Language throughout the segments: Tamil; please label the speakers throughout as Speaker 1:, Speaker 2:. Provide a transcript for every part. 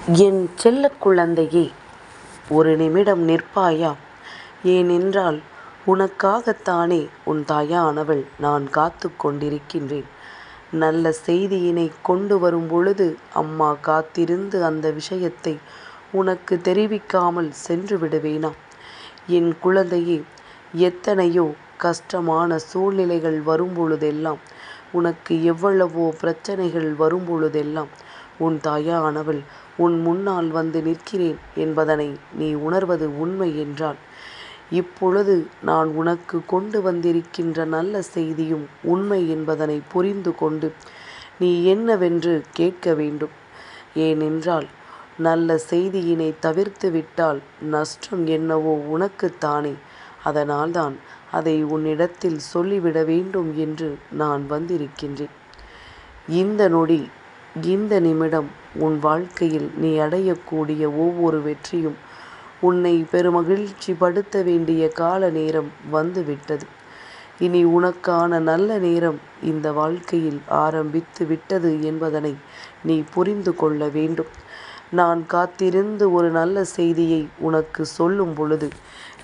Speaker 1: என் செல்ல குழந்தையே ஒரு நிமிடம் நிற்பாயா? ஏனென்றால் உனக்காகத்தானே உன் தாயானவள் நான் காத்து கொண்டிருக்கின்றேன். நல்ல செய்தியினை கொண்டு வரும் பொழுது அம்மா காத்திருந்து அந்த விஷயத்தை உனக்கு தெரிவிக்காமல் சென்று விடுவேனா? என் குழந்தையே எத்தனையோ கஷ்டமான சூழ்நிலைகள் வரும்பொழுதெல்லாம் உனக்கு எவ்வளவோ பிரச்சனைகள் வரும்பொழுதெல்லாம் உன் தாயானவள் உன் முன்னால் வந்து நிற்கிறேன் என்பதனை நீ உணர்வது உண்மை என்றால் இப்பொழுது நான் உனக்கு கொண்டு வந்திருக்கின்ற நல்ல செய்தியும் உண்மை என்பதனை புரிந்து கொண்டு நீ என்னவென்று கேட்க வேண்டும். ஏனென்றால் நல்ல செய்தியினை தவிர்த்து விட்டால் நஷ்டம் என்னவோ உனக்குத்தானே அதனால்தான் அதை உன்னிடத்தில் சொல்லிவிட வேண்டும் என்று நான் வந்திருக்கின்றேன். இந்த நொடி இந்த நிமிடம் உன் வாழ்க்கையில் நீ அடையக்கூடிய ஒவ்வொரு வெற்றியும் உன்னை பெருமகிழ்ச்சி படுத்த வேண்டிய கால நேரம் வந்துவிட்டது. இனி உனக்கான நல்ல நேரம் இந்த வாழ்க்கையில் ஆரம்பித்து விட்டது என்பதனை நீ புரிந்து கொள்ள வேண்டும். நான் காத்திருந்து ஒரு நல்ல செய்தியை உனக்கு சொல்லும் பொழுது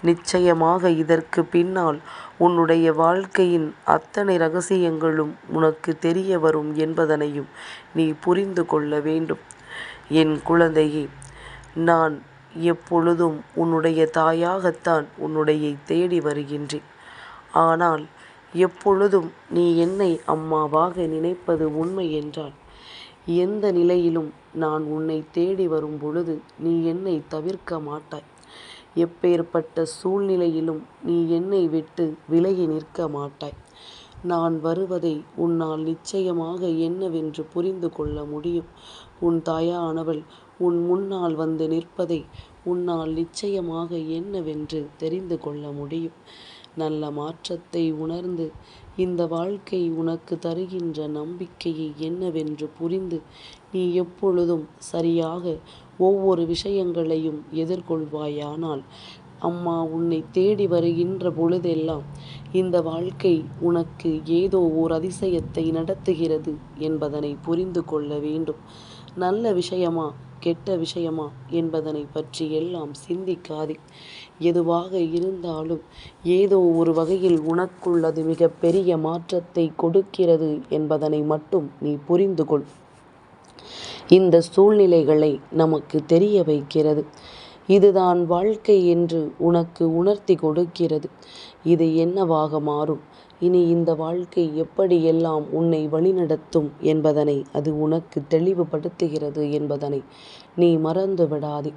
Speaker 1: நிச்சயமாக இதற்கு பின்னால் உன்னுடைய வாழ்க்கையின் அத்தனை ரகசியங்களும் உனக்கு தெரிய வரும் என்பதனையும் நீ புரிந்து கொள்ள வேண்டும். என் குழந்தையே நான் எப்பொழுதும் உன்னுடைய தாயாகத்தான் உன்னுடைய தேடி வருகின்றேன். ஆனால் எப்பொழுதும் நீ என்னை அம்மாவாக நினைப்பது உண்மை என்றால் எந்த நிலையிலும் நான் உன்னை தேடி வரும் பொழுது நீ என்னை தவிர்க்க மாட்டாய். எப்பேற்பட்ட சூழ்நிலையிலும் நீ என்னை விட்டு விலகி நிற்க மாட்டாய். நான் வருவதை உன்னால் நிச்சயமாக என்னவென்று புரிந்து கொள்ள முடியும். உன் தாயானவள் உன் முன்னால் வந்து நிற்பதை உன்னால் நிச்சயமாக என்னவென்று தெரிந்து கொள்ள முடியும். நல்ல மாற்றத்தை உணர்ந்து இந்த வாழ்க்கை உனக்கு தருகின்ற நம்பிக்கையை என்னவென்று புரிந்து நீ எப்பொழுதும் சரியாக ஒவ்வொரு விஷயங்களையும் எதிர்கொள்வாயானால் அம்மா உன்னை தேடி வருகின்ற பொழுதெல்லாம் இந்த வாழ்க்கை உனக்கு ஏதோ ஓர் அதிசயத்தை நடத்துகிறது என்பதனை புரிந்து கொள்ள வேண்டும். நல்ல விஷயமா கெட்ட விஷயமா என்பதனை பற்றி எல்லாம் சிந்திக்காதே. எதுவாக இருந்தாலும் ஏதோ ஒரு வகையில் உனக்குள்ளது மிகப்பெரிய மாற்றத்தை கொடுக்கிறது என்பதனை மட்டும் நீ புரிந்து கொள். இந்த சூழ்நிலைகளை நமக்கு தெரிய வைக்கிறது. இதுதான் வாழ்க்கை என்று உனக்கு உணர்த்தி கொடுக்கிறது. இது என்னவாக மாறும்? இனி இந்த வாழ்க்கை எப்படியெல்லாம் உன்னை வழிநடத்தும் என்பதனை அது உனக்கு தெளிவுபடுத்துகிறது என்பதனை நீ மறந்து விடாதே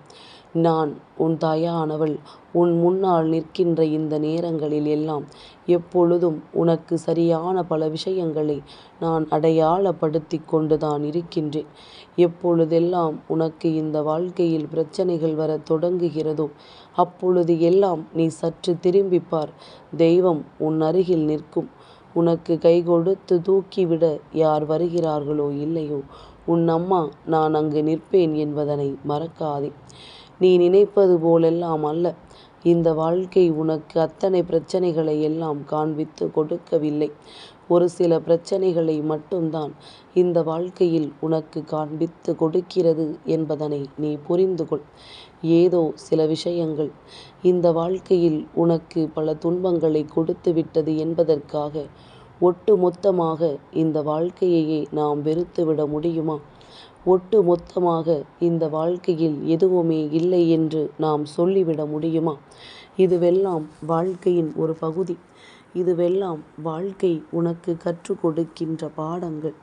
Speaker 1: நான் உன் தாயானவள் உன் முன்னால் நிற்கின்ற இந்த நேரங்களில் எல்லாம் எப்பொழுதும் உனக்கு சரியான பல விஷயங்களை நான் அடையாளப்படுத்தி கொண்டுதான் இருக்கின்றேன். எப்பொழுதெல்லாம் உனக்கு இந்த வாழ்க்கையில் பிரச்சனைகள் வர தொடங்குகிறதோ அப்பொழுது எல்லாம் நீ சற்று திரும்பிப்பார். தெய்வம் உன் அருகில் நிற்கும். உனக்கு கை கொடுத்து தூக்கிவிட யார் வருகிறார்களோ இல்லையோ உன் அம்மா நான் அங்கு நிற்பேன் என்பதனை மறக்காதே. நீ நினைப்பது போலெல்லாம் அல்ல. இந்த வாழ்க்கை உனக்கு அத்தனை பிரச்சனைகளை எல்லாம் காண்பித்து கொடுக்கவில்லை. ஒரு சில பிரச்சனைகளை மட்டும்தான் இந்த வாழ்க்கையில் உனக்கு காண்பித்து கொடுக்கிறது என்பதனை நீ புரிந்து கொள். ஏதோ சில விஷயங்கள் இந்த வாழ்க்கையில் உனக்கு பல துன்பங்களை கொடுத்து விட்டது என்பதற்காக ஒட்டு மொத்தமாக இந்த வாழ்க்கையையே நாம் வெறுத்துவிட முடியுமா? ஒட்டு மொத்தமாக இந்த வாழ்க்கையில் எதுவுமே இல்லை என்று நாம் சொல்லிவிட முடியுமா? இதுவெல்லாம் வாழ்க்கையின் ஒரு பகுதி. இதுவெல்லாம் வாழ்க்கை உனக்கு கற்றுக் கொடுக்கின்ற பாடங்கள்.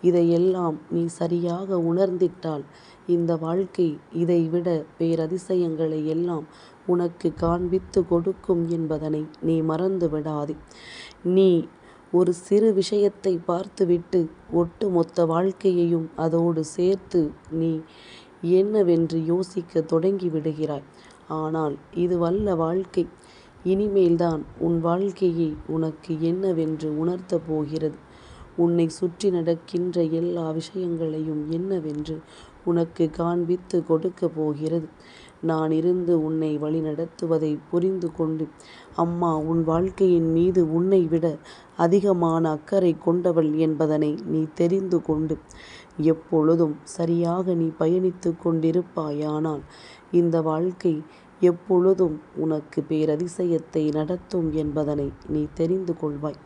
Speaker 1: இதையெல்லாம் நீ சரியாக உணர்ந்திட்டால் இந்த வாழ்க்கை இதைவிட பேரதிசயங்களை எல்லாம் உனக்கு காண்பித்து கொடுக்கும் என்பதனை நீ மறந்து விடாதே நீ ஒரு சிறு விஷயத்தை பார்த்துவிட்டு ஒட்டுமொத்த வாழ்க்கையையும் அதோடு சேர்த்து நீ என்னவென்று யோசிக்க தொடங்கி விடுகிறாய். ஆனால் இது வல்ல வாழ்க்கை. இனிமேல்தான் உன் வாழ்க்கையை உனக்கு என்னவென்று உணர்த்தப் போகிறது. உன்னை சுற்றி நடக்கின்ற எல்லா விஷயங்களையும் என்னவென்று உனக்கு காண்பித்து கொடுக்க போகிறது. நான் இருந்து உன்னை வழிநடத்துவதை புரிந்து கொண்டு அம்மா உன் வாழ்க்கையின் மீது உன்னை விட அதிகமான அக்கறை கொண்டவள் என்பதனை நீ தெரிந்து கொண்டு எப்பொழுதும் சரியாக நீ பயணித்து கொண்டிருப்பாயானால் இந்த வாழ்க்கை எப்பொழுதும் உனக்கு பேரதிசயத்தை நடத்தும் என்பதனை நீ தெரிந்து கொள்வாய்.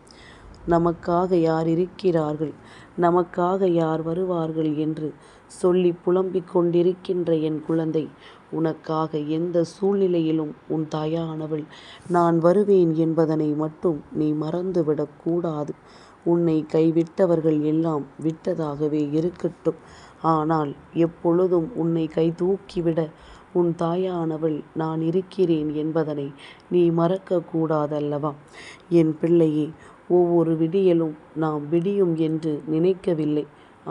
Speaker 1: நமக்காக யார் இருக்கிறார்கள்? நமக்காக யார் வருவார்கள் என்று சொல்லி புலம்பிக் கொண்டிருக்கின்ற என் குழந்தை உனக்காக எந்த சூழ்நிலையிலும் உன் தாயானவள் நான் வருவேன் என்பதனை மட்டும் நீ மறந்துவிடக் கூடாது. உன்னை கைவிட்டவர்கள் எல்லாம் விட்டதாகவே இருக்கட்டும். ஆனால் எப்பொழுதும் உன்னை கை தூக்கிவிட உன் தாயானவள் நான் இருக்கிறேன் என்பதனை நீ மறக்கக்கூடாதல்லவா என் பிள்ளையே ஒவ்வொரு விடியலும் நாம் விடியும் என்று நினைக்கவில்லை.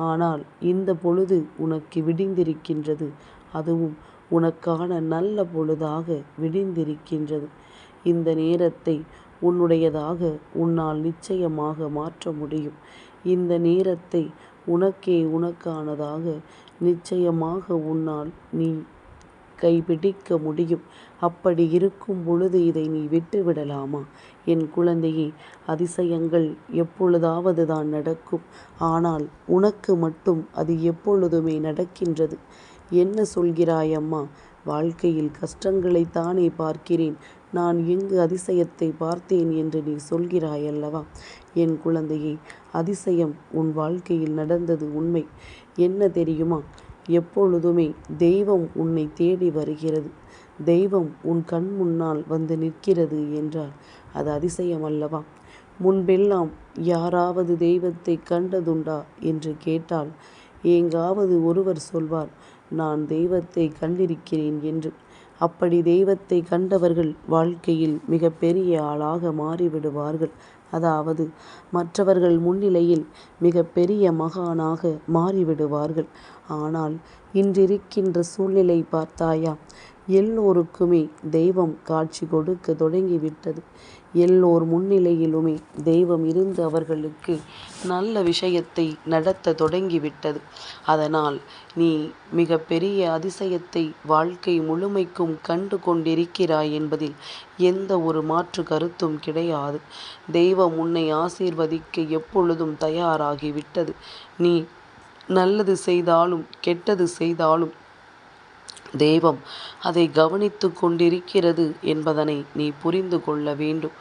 Speaker 1: ஆனால் இந்த பொழுது உனக்கு விடிந்திருக்கின்றது. அதுவும் உனக்கான நல்ல பொழுதாக விடிந்திருக்கின்றது. இந்த நேரத்தை உன்னுடையதாக உன்னால் நிச்சயமாக மாற்ற முடியும். இந்த நேரத்தை உனக்கே உனக்கானதாக நிச்சயமாக உன்னால் நீ கைப்பிடிக்க முடியும். அப்படி இருக்கும் பொழுது இதை நீ விட்டு விடலாமா என் குழந்தையே அதிசயங்கள் எப்பொழுதாவது தான் நடக்கும். ஆனால் உனக்கு மட்டும் அது எப்பொழுதுமே நடக்கின்றது. என்ன சொல்கிறாய் அம்மா வாழ்க்கையில் கஷ்டங்களைத்தானே பார்க்கிறேன். நான் எங்கு அதிசயத்தை பார்த்தேன் என்று நீ சொல்கிறாய் அல்லவா என் குழந்தையே அதிசயம் உன் வாழ்க்கையில் நடந்தது உண்மை. என்ன தெரியுமா? எப்பொழுதுமே தெய்வம் உன்னை தேடி வருகிறது. தெய்வம் உன் கண் முன்னால் வந்து நிற்கிறது என்றால் அது அதிசயம் அல்லவா? முன்பெல்லாம் யாராவது தெய்வத்தை கண்டதுண்டா? என்று கேட்டால் எங்காவது ஒருவர் சொல்வார் நான் தெய்வத்தை கண்டிருக்கிறேன் என்று. அப்படி தெய்வத்தை கண்டவர்கள் வாழ்க்கையில் மிக பெரிய ஆளாக மாறிவிடுவார்கள். அதாவது மற்றவர்கள் முன்னிலையில் மிக பெரிய மகானாக மாறிவிடுவார்கள். ஆனால் இன்றிருக்கின்ற சூழ்நிலை பார்த்தாயா? எல்லோருக்குமே தெய்வம் காட்சி கொடுக்க தொடங்கிவிட்டது. எல்லோர் முன்னிலையிலுமே தெய்வம் இருந்து அவர்களுக்கு நல்ல விஷயத்தை நடத்த தொடங்கிவிட்டது. அதனால் நீ மிக பெரிய அதிசயத்தை வாழ்க்கை முழுமைக்கும் கண்டு கொண்டிருக்கிறாய் என்பதில் எந்த ஒரு மாற்று கருத்தும் கிடையாது. தெய்வம் உன்னை ஆசீர்வதிக்க எப்பொழுதும் தயாராகிவிட்டது நீ நல்லது செய்தாலும் கெட்டது செய்தாலும் தெய்வம் அதை கவனித்து கொண்டிருக்கிறது என்பதனை நீ புரிந்து கொள்ள வேண்டும்.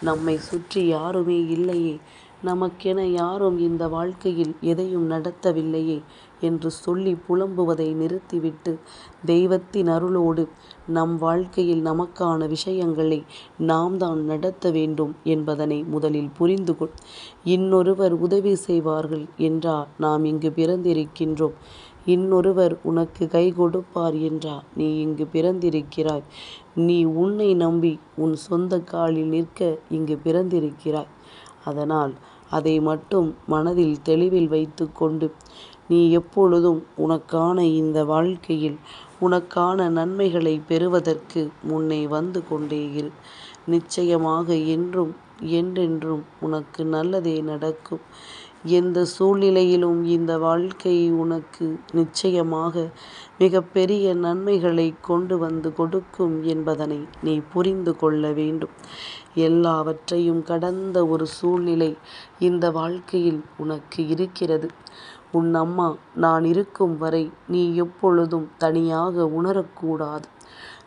Speaker 1: நம்மை சுற்றி யாருமே இல்லையே. நமக்கென யாரும் இந்த வாழ்க்கையில் எதையும் நடத்தவில்லையே என்று சொல்லி புலம்புவதை நிறுத்திவிட்டு தெய்வத்தின் அருளோடு நம் வாழ்க்கையில் நமக்கான விஷயங்களை நாம் தான் நடத்த வேண்டும் என்பதனை முதலில் புரிந்து கொள். இன்னொருவர் உதவி செய்வார்கள் என்றால் நாம் இங்கு பிறந்திருக்கின்றோம். இன்னொருவர் உனக்கு கை கொடுப்பார் என்றா நீ இங்கு பிறந்திருக்கிறாய். நீ உன்னை நம்பி உன் சொந்த காலில் நிற்க இங்கு பிறந்திருக்கிறாய். அதனால் அதை மட்டும் மனதில் தெளிவில் வைத்து கொண்டு நீ எப்பொழுதும் உனக்கான இந்த வாழ்க்கையில் உனக்கான நன்மைகளை பெறுவதற்கு முன்னே வந்து கொண்டே இரு. நிச்சயமாக என்றும் என்றென்றும் உனக்கு நல்லதே நடக்கும். எந்த சூழ்நிலையிலும் இந்த வாழ்க்கை உனக்கு நிச்சயமாக மிகப்பெரிய நன்மைகளை கொண்டு வந்து கொடுக்கும் என்பதனை நீ புரிந்து கொள்ள வேண்டும். எல்லாவற்றையும் கடந்த ஒரு சூழ்நிலை இந்த வாழ்க்கையில் உனக்கு இருக்கிறது. உன் அம்மா நான் இருக்கும் வரை நீ எப்பொழுதும் தனியாக உணரக்கூடாது.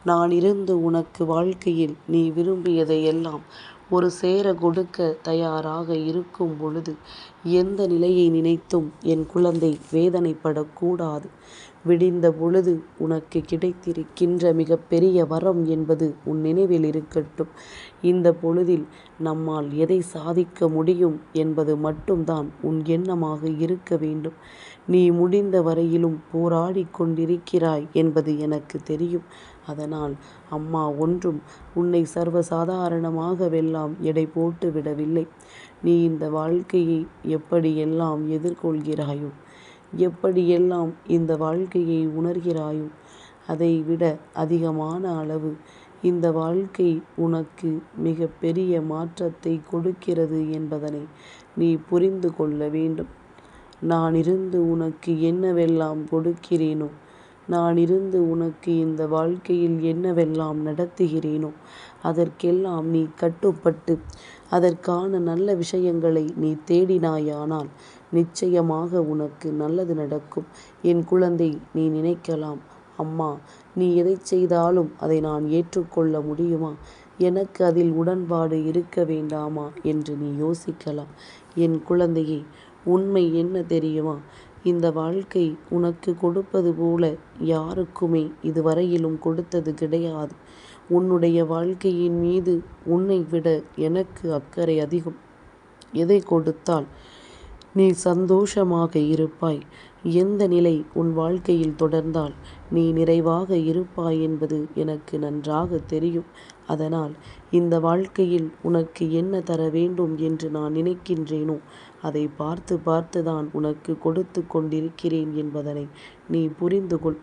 Speaker 1: நான் இருந்து உனக்கு வாழ்க்கையில் நீ விரும்பியதையெல்லாம் ஒரு சேர கொடுக்க தயாராக இருக்கும் பொழுது எந்த நிலையை நினைத்தும் என் குழந்தை வேதனைப்படக்கூடாது. விடிந்த பொழுது உனக்கு கிடைத்திருக்கின்ற மிகப்பெரிய வரம் என்பது உன் நினைவில் இருக்கட்டும். இந்த பொழுதில் நம்மால் எதை சாதிக்க முடியும் என்பது மட்டும்தான் உன் எண்ணமாக இருக்க வேண்டும். நீ முடிந்த வரையிலும் போராடி கொண்டிருக்கிறாய் என்பது எனக்கு தெரியும். அதனால் அம்மா ஒன்றும் உன்னை சர்வசாதாரணமாகவெல்லாம் எடை போட்டு விடவில்லை. நீ இந்த வாழ்க்கையை எப்படியெல்லாம் எதிர்கொள்கிறாயோ எப்படியெல்லாம் இந்த வாழ்க்கையை உணர்கிறாயோ அதை விட அதிகமான அளவு இந்த வாழ்க்கை உனக்கு மிக பெரிய மாற்றத்தை கொடுக்கிறது என்பதனை நீ புரிந்து கொள்ள வேண்டும். நான் இருந்து உனக்கு என்னவெல்லாம் கொடுக்கிறேனோ நான் இருந்து உனக்கு இந்த வாழ்க்கையில் என்னவெல்லாம் நடத்துகிறேனோ அதற்கெல்லாம் நீ கட்டுப்பட்டு அதற்கான நல்ல விஷயங்களை நீ தேடினாயானால் நிச்சயமாக உனக்கு நல்லது நடக்கும். என் குழந்தை நீ நினைக்கலாம் அம்மா நீ எதைச் செய்தாலும் அதை நான் ஏற்றுக்கொள்ள முடியுமா? எனக்கு அதில் உடன்பாடு இருக்க வேண்டாமா என்று நீ யோசிக்கலாம். என் குழந்தையே உண்மை என்ன தெரியுமா? இந்த வாழ்க்கை உனக்கு கொடுப்பது போல யாருக்குமே இதுவரையிலும் கொடுத்தது கிடையாது. உன்னுடைய வாழ்க்கையின் மீது உன்னை விட எனக்கு அக்கறை அதிகம். எதை கொடுத்தால் நீ சந்தோஷமாக இருப்பாய் எந்த நிலை உன் வாழ்க்கையில் தொடர்ந்தால் நீ நிறைவாக இருப்பாய் என்பது எனக்கு நன்றாக தெரியும். அதனால் இந்த வாழ்க்கையில் உனக்கு என்ன தர வேண்டும் என்று நான் நினைக்கின்றேனோ அதை பார்த்து பார்த்துதான் உனக்கு கொடுத்து கொண்டிருக்கிறேன் என்பதனை நீ புரிந்து கொள்.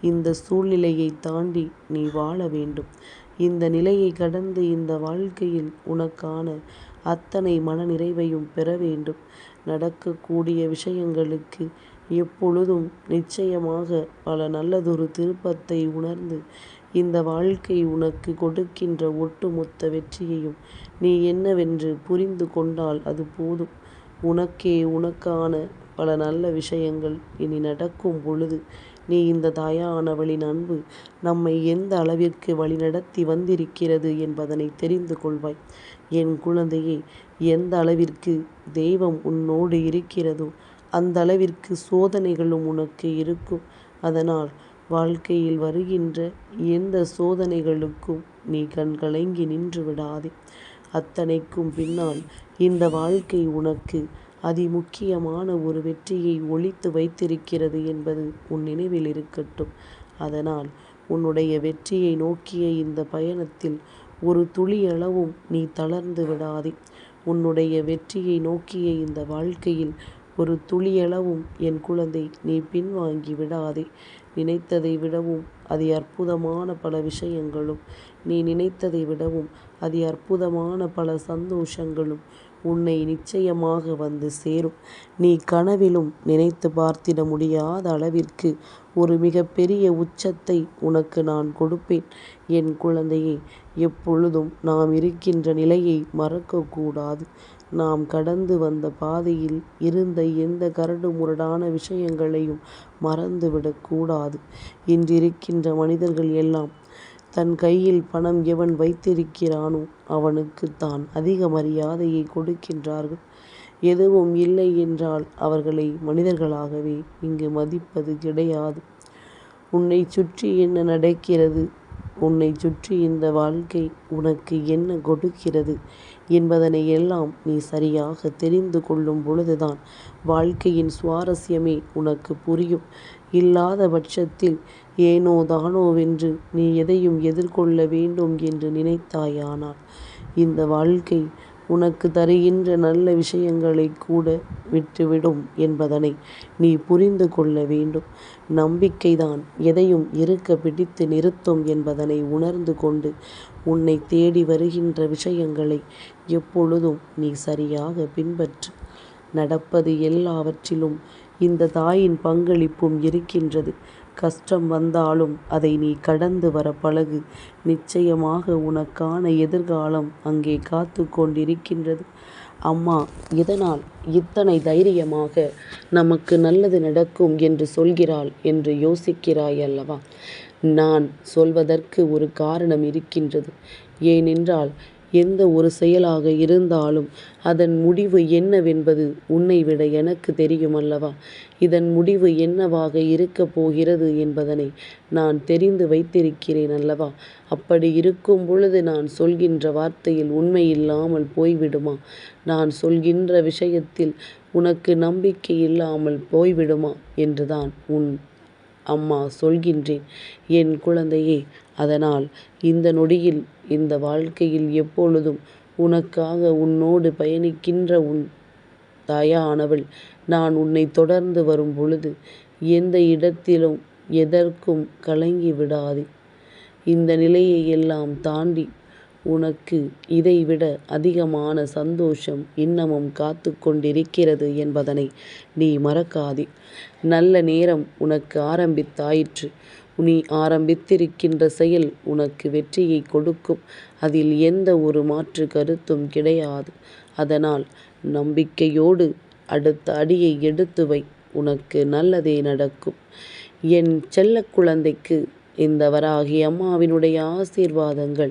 Speaker 1: இந்த சூழ்நிலையைத் தாண்டி நீ வாழ வேண்டும். இந்த நிலையைக் கடந்து இந்த வாழ்க்கையில் உனக்கான அத்தனை மனநிறைவையும் பெற வேண்டும். நடக்கக்கூடிய விஷயங்களுக்கு எப்பொழுதும் நிச்சயமாக பல நல்லதொரு திருப்பத்தை உணர்ந்து இந்த வாழ்க்கை உனக்கு கொடுக்கின்ற ஒட்டுமொத்த வெற்றியையும் நீ என்னவென்று புரிந்து கொண்டால் அது போதும். உனக்கே உனக்கான பல நல்ல விஷயங்கள் இனி நடக்கும் பொழுது நீ இந்த தாயானவளின் அன்பு நம்மை எந்த அளவிற்கு வழிநடத்தி வந்திருக்கிறது என்பதனை தெரிந்து கொள்வாய். என் குழந்தையே எந்த அளவிற்கு தெய்வம் உன்னோடு இருக்கிறதோ அந்த அளவிற்கு சோதனைகளும் உனக்கு இருக்கும். அதனால் வாழ்க்கையில் வருகின்ற எந்த சோதனைகளுக்கும் நீ கண்கலங்கி நின்று விடாதே. அத்தனைக்கும் பின்னால் இந்த வாழ்க்கை உனக்கு அதிமுக்கியமான ஒரு வெற்றியை ஒளித்து வைத்திருக்கிறது என்பது உன் நினைவில் இருக்கட்டும். அதனால் உன்னுடைய வெற்றியை நோக்கிய இந்த பயணத்தில் ஒரு துளியளவும் நீ தளர்ந்து விடாதே. உன்னுடைய வெற்றியை நோக்கிய இந்த வாழ்க்கையில் ஒரு துளியளவும் என் குழந்தை நீ பின்வாங்கி விடாதே. நினைத்ததை விடவும் அது அற்புதமான பல விஷயங்களும் நீ நினைத்ததை விடவும் அது அற்புதமான பல சந்தோஷங்களும் உன்னை நிச்சயமாக வந்து சேரும். நீ கனவிலும் நினைத்து பார்த்திட முடியாத அளவிற்கு ஒரு மிகப்பெரிய உச்சத்தை உனக்கு நான் கொடுப்பேன். என் குழந்தையே எப்பொழுதும் நாம் இருக்கின்ற நிலையை மறக்கக்கூடாது நாம் கடந்து வந்த பாதையில் இருந்த எந்த கரடுமுரடான விஷயங்களையும் மறந்துவிடக்கூடாது இன்றிருக்கின்ற மனிதர்கள் எல்லாம் தன் கையில் பணம் எவன் வைத்திருக்கிறானோ அவனுக்குத்தான் அதிக மரியாதையை கொடுக்கின்றார்கள். எதுவும் இல்லை என்றால் அவர்களை மனிதர்களாகவே இங்கு மதிப்பது கிடையாது. உன்னை சுற்றி என்ன நடக்கிறது? உன்னை சுற்றி இந்த வாழ்க்கை உனக்கு என்ன கொடுக்கிறது? என்பதனை எல்லாம் நீ சரியாக தெரிந்து கொள்ளும் பொழுதுதான் வாழ்க்கையின் சுவாரஸ்யமே உனக்கு புரியும். இல்லாத பட்சத்தில் ஏனோ தானோவென்று நீ எதையும் எதிர்கொள்ள வேண்டும் என்று நினைத்தாயானால் இந்த வாழ்க்கை உனக்கு தருகின்ற நல்ல விஷயங்களை கூட விட்டுவிடும் என்பதனை நீ புரிந்து கொள்ள வேண்டும். நம்பிக்கைதான் எதையும் இருக்க பிடித்து நிறுத்தும் என்பதனை உணர்ந்து கொண்டு உன்னை தேடி வருகின்ற விஷயங்களை எப்பொழுதும் நீ சரியாக பின்பற்று. நடப்பது எல்லாவற்றிலும் இந்த தாயின் பங்களிப்பும் இருக்கின்றது. கஷ்டம் வந்தாலும் அதை நீ கடந்து வர பழகு. நிச்சயமாக உனக்கான எதிர்காலம் அங்கே காத்து கொண்டிருக்கின்றது. அம்மா இதனால் இத்தனை தைரியமாக நமக்கு நல்லது நடக்கும் என்று சொல்கிறாள் என்று யோசிக்கிறாய் அல்லவா? நான் சொல்வதற்கு ஒரு காரணம் இருக்கின்றது. ஏனென்றால் எந்த ஒரு செயலாக இருந்தாலும் அதன் முடிவு என்னவென்பது உன்னைவிட எனக்கு தெரியும் அல்லவா? இதன் முடிவு என்னவாக இருக்கப் போகிறது என்பதனை நான் தெரிந்து வைத்திருக்கிறேன் அல்லவா? அப்படி இருக்கும் பொழுது நான் சொல்கின்ற வார்த்தையில் உண்மையில்லாமல் போய்விடுமா? நான் சொல்கின்ற விஷயத்தில் உனக்கு நம்பிக்கை இல்லாமல் போய்விடுமா என்றுதான் உன் அம்மா சொல்கின்றேன். என் குழந்தையே அதனால் இந்த நொடியில் இந்த வாழ்க்கையில் எப்பொழுதும் உனக்காக உன்னோடு பயணிக்கின்ற உன் தாயானவள் நான் உன்னை தொடர்ந்து வரும் பொழுது எந்த இடத்திலும் எதற்கும் கலங்கி விடாதே. இந்த நிலையை எல்லாம் தாண்டி உனக்கு இதைவிட அதிகமான சந்தோஷம் இன்னமும் காத்துக் கொண்டிருக்கிறது என்பதனை நீ மறக்காதே. நல்ல நேரம் உனக்கு ஆரம்பித்தாயிற்று. நீ ஆரம்பித்திருக்கின்ற செயல் உனக்கு வெற்றியைக் கொடுக்கும். அதில் எந்த ஒரு மாற்று கருத்தும் கிடையாது. அதனால் நம்பிக்கையோடு அடுத்த அடியை எடுத்து வை. உனக்கு நல்லதே நடக்கும். என் செல்லக் குழந்தைக்கு இந்த வராகி அம்மாவினுடைய ஆசீர்வாதங்கள்